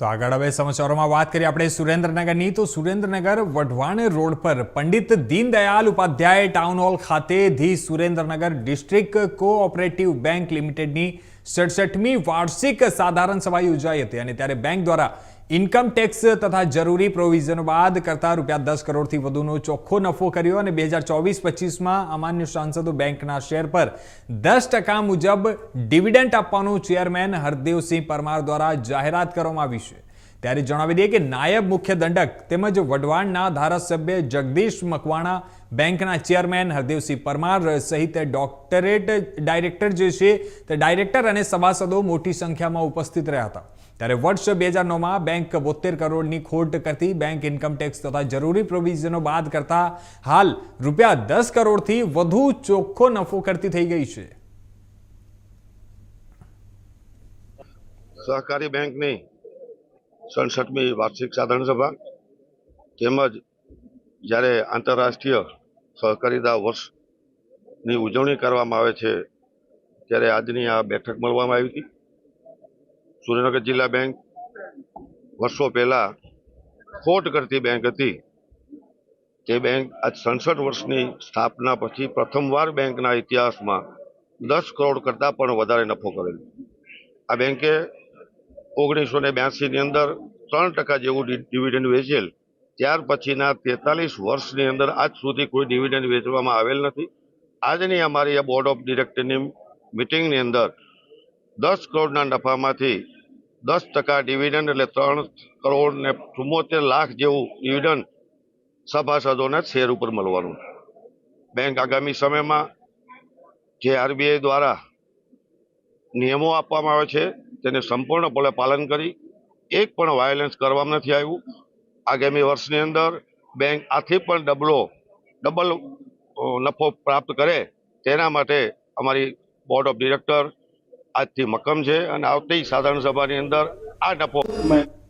તો આગળ હવે સમાચારોમાં વાત કરીએ આપણે સુરેન્દ્રનગરની. તો સુરેન્દ્રનગર વઢવાણ રોડ પર પંડિત દીનદયાલ ઉપાધ્યાય ટાઉન હોલ ખાતે the Surendranagar district cooperative bank લિમિટેડની સડસઠમી વાર્ષિક સાધારણ સભા યોજાઈ હતી અને ત્યારે બેંક દ્વારા ઇન્કમ ટેક્સ તથા જરૂરી પ્રોવિઝનો બાદ કરતા રૂપિયા દસ કરોડથી વધુનો ચોખ્ખો નફો કર્યો અને બે હજાર ચોવીસ પચીસમાં અમાન્ય સાંસદો બેંકના શેર પર દસ ટકા મુજબ ડિવિડન્ડ આપવાનું ચેરમેન હરદેવસિંહ પરમાર દ્વારા જાહેરાત કરવામાં આવી છે. ત્યારે જણાવી દઈએ કે નાયબ મુખ્ય દંડક તેમજ વઢવાણના ધારાસભ્ય જગદીશ મકવાણા બેંકના ચેરમેન હરદેવસિંહ પરમાર સહિત ડોક્ટરેટ ડાયરેક્ટર જે છે તે ડાયરેક્ટર અને સભાસદો મોટી સંખ્યામાં ઉપસ્થિત રહ્યા હતા. ત્યારે વર્ષ બે હજાર નવમાં બેંક બોતેર કરોડની ખોટ કરતી બેંક ઇન્કમ ટેક્સ તથા જરૂરી પ્રોવિઝનો બાદ કરતા હાલ રૂપિયા દસ કરોડથી વધુ ચોખ્ખો નફો કરતી થઈ ગઈ છે. સહકારી બેંકની સડસઠમી વાર્ષિક સાધારણ સભા તેમજ જ્યારે આંતરરાષ્ટ્રીય સહકારિતા વર્ષની ઉજવણી કરવામાં આવે છે ત્યારે આજની આ બેઠક મળવામાં આવી હતી. સુરેન્દ્રનગર જિલ્લા બેંક વર્ષો પહેલાં ખોટ કરતી બેંક હતી. તે બેંક આજ સડસઠ વર્ષની સ્થાપના પછી પ્રથમવાર બેંકના ઇતિહાસમાં દસ કરોડ કરતાં પણ વધારે નફો કરેલો. આ બેંકે ઓગણીસો ને બ્યાસીની અંદર ત્રણ ટકા જેવું ડિવિડન્ડ વેચેલ. ત્યાર પછીના તેતાલીસ વર્ષની અંદર આજ સુધી કોઈ ડિવિડન્ડ વેચવામાં આવેલ નથી. આજની અમારી આ બોર્ડ ઓફ ડિરેક્ટરની મિટિંગની અંદર દસ કરોડના નફામાંથી દસ ટકા ડિવિડન્ડ એટલે ત્રણ કરોડ ને ચુમ્મોતેર લાખ જેવું ડિવિડન્ડ સભાસદોના શેર ઉપર મળવાનું. બેંક આગામી સમયમાં જે આરબીઆઈ દ્વારા નિયમો આપવામાં આવે છે તેને સંપૂર્ણપણે પાલન કરી. એક પણ વાયોલન્સ કરવામાં નથી આવ્યું. આગામી વર્ષની અંદર બેંક આથી પણ ડબલો ડબલ નફો પ્રાપ્ત કરે તેના માટે અમારી બોર્ડ ઓફ ડિરેક્ટર આજથી મક્કમ છે અને આવતી સાધારણ સભાની અંદર આ નફો